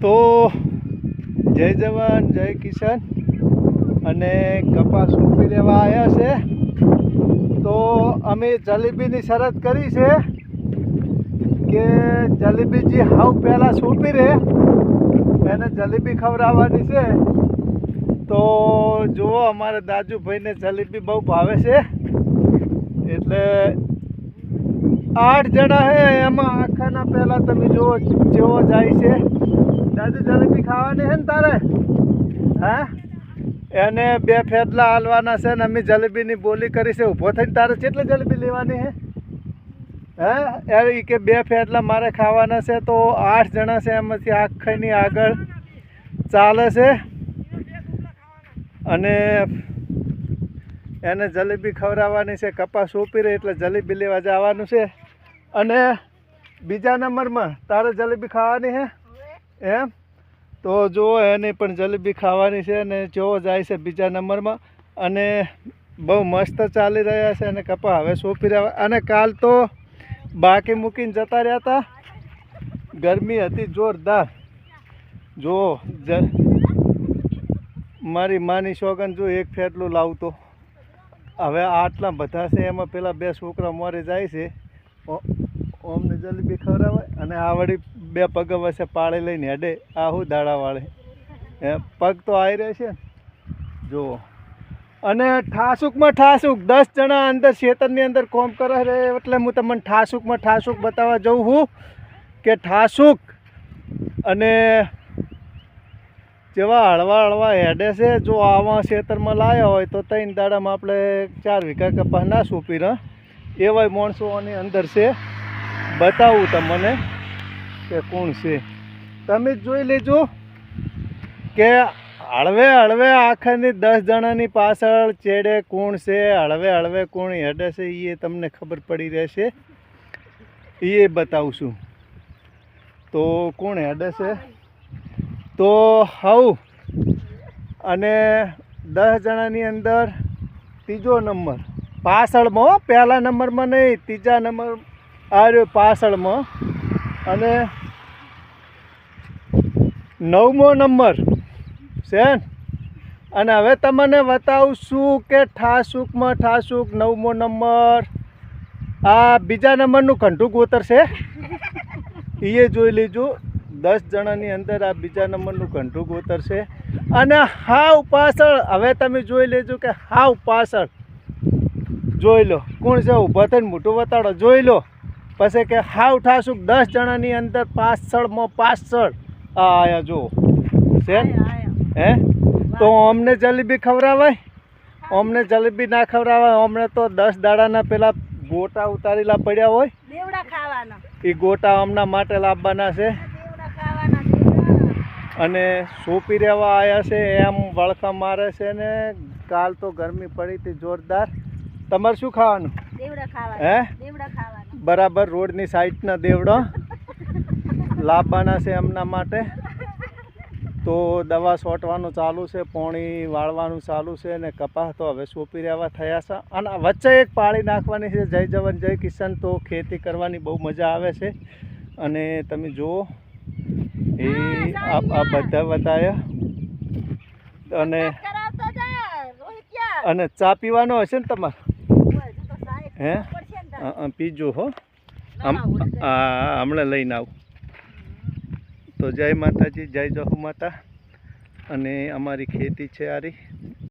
તો જય જવાન, જય કિસાન અને કપાસ રોપી લેવા આવ્યા છે. તો અમે જલેબીની શરત કરી છે કે જલેબી જે હાવ પહેલાં સોંપી રહે એને જલેબી ખવડાવવાની છે. તો જુઓ, અમારા દાજુભાઈને જલેબી બહુ ભાવે છે. એટલે આઠ જણા હે, એમાં આખાના પહેલાં તમે જુઓ, જેવો જાય છે. દાદુ જલેબી ખાવાની છે ને તારે? હા? એને બે ફેટલા હાલવાના છે ને અમે જલેબીની બોલી કરી છે. ઊભો થઈને તારે કેટલી જલેબી લેવાની છે હે? એ કે બે ફેટલા મારે ખાવાના છે તો આઠ જણા છે એમાંથી આખાની આગળ ચાલે છે. અને એને જલેબી ખવડાવવાની છે. કપાસ સોંપી રહી એટલે જલેબી લેવા જવાનું છે. અને બીજા નંબરમાં તારે જલેબી ખાવાની છે એમ તો જુઓ, એની પણ જલેબી ખાવાની છે અને જોવો જાય છે બીજા નંબરમાં અને બહુ મસ્ત ચાલી રહ્યા છે અને કપા હવે સોંપી રહ્યા. અને કાલ તો બાકી મૂકીને જતા રહ્યા હતા. ગરમી હતી જોરદાર. જુઓ, જ મારી માની શોગન જો એક ફેટલું લાવતો. હવે આટલા બધા છે, એમાં પેલા બે છોકરા મોરે જાય છે. ઓ- ઓમને જલેબી ખવડાવે અને આ વળી બે પગ વસે પાળે લઈને હેડે. આ હું દાડાવાળે. એ પગ તો આવી રહે છે. જુઓ. અને ઠાસુકમાં ઠાસુક. દસ જણા અંદર ખેતરની અંદર કોમ કરે રે એટલે હું તમને ઠાસુકમાં ઠાસુક બતાવવા જઉં છું કે ઠાસુક અને જેવા હળવા હળવા હેડે છે, જો આવા ખેતરમાં લાવ્યા હોય તો ત્રણ દાડામાં આપણે ચાર વીઘા કપાસ ના સૂપી રહ એવાય માણસોની અંદર છે. બતાવું તમને કે કોણ છે. તમે જોઈ લેજો કે હળવે હળવે આખાની દસ જણાની પાછળ ચેડે કોણ છે, હળવે હળવે કોણ હેડે છે એ તમને ખબર પડી રહેશે. એ બતાવું છું. તો કોણ હેડે છે? તો હવ અને દસ જણાની અંદર ત્રીજો નંબર. પાછળમાં પહેલા નંબરમાં નહીં, ત્રીજા નંબર આ રહ્યો પાછળમાં અને નવમો નંબર. છે અને હવે તમને બતાવું છું કે ઠાસુકમાં ઠાસુક નવમો નંબર. આ બીજા નંબરનું કંઠું ગોતર છે એ જોઈ લીજું. દસ જણાની અંદર આ બીજા નંબરનું કંઠું ગોતર છે અને હાવ પાછળ હવે તમે જોઈ લેજો કે હાવ પાછળ જોઈ લો. કોણ છે? ઊભા થઈને મોટું બતાડો જોઈ લો. પછી કે હાવ ઠાસુક દસ જણાની અંદર પાછળમાં પાછળ આ આયા જો છે? હે? તો અમને જલેબી ખવડાવાય? અમને જલેબી ના ખવડાવાય. અમને તો દસ દાડાના પેલા ગોટા ઉતારેલા પડ્યા હોય. એ ગોટા અમના માટે લાવવાના છે. અને સોંપી રહેવા આવ્યા છે એમ વળખા મારે છે ને કાલ તો ગરમી પડી હતી જોરદાર. તમારે શું ખાવાનું? હે? બરાબર રોડની સાઈડના દેવડો લાવવાના છે એમના માટે. તો દવા છોટવાનું ચાલુ છે પોણી વાળવાનું ચાલુ છે અને કપાસ તો હવે સોંપી રહેવા થયા છે. અને વચ્ચે એક પાળી નાખવાની છે જય જવાન જય કિસાન. તો ખેતી કરવાની બહુ મજા આવે છે. અને તમે જુઓ એ આ બધા બતાવ્યા અને અને ચા પીવાનો હશે ને તમારે? હે? પીજો હો. હમણાં લઈને આવું. તો જય માતાજી જય જહુ માતા. અને અમારી ખેતી છે આરી.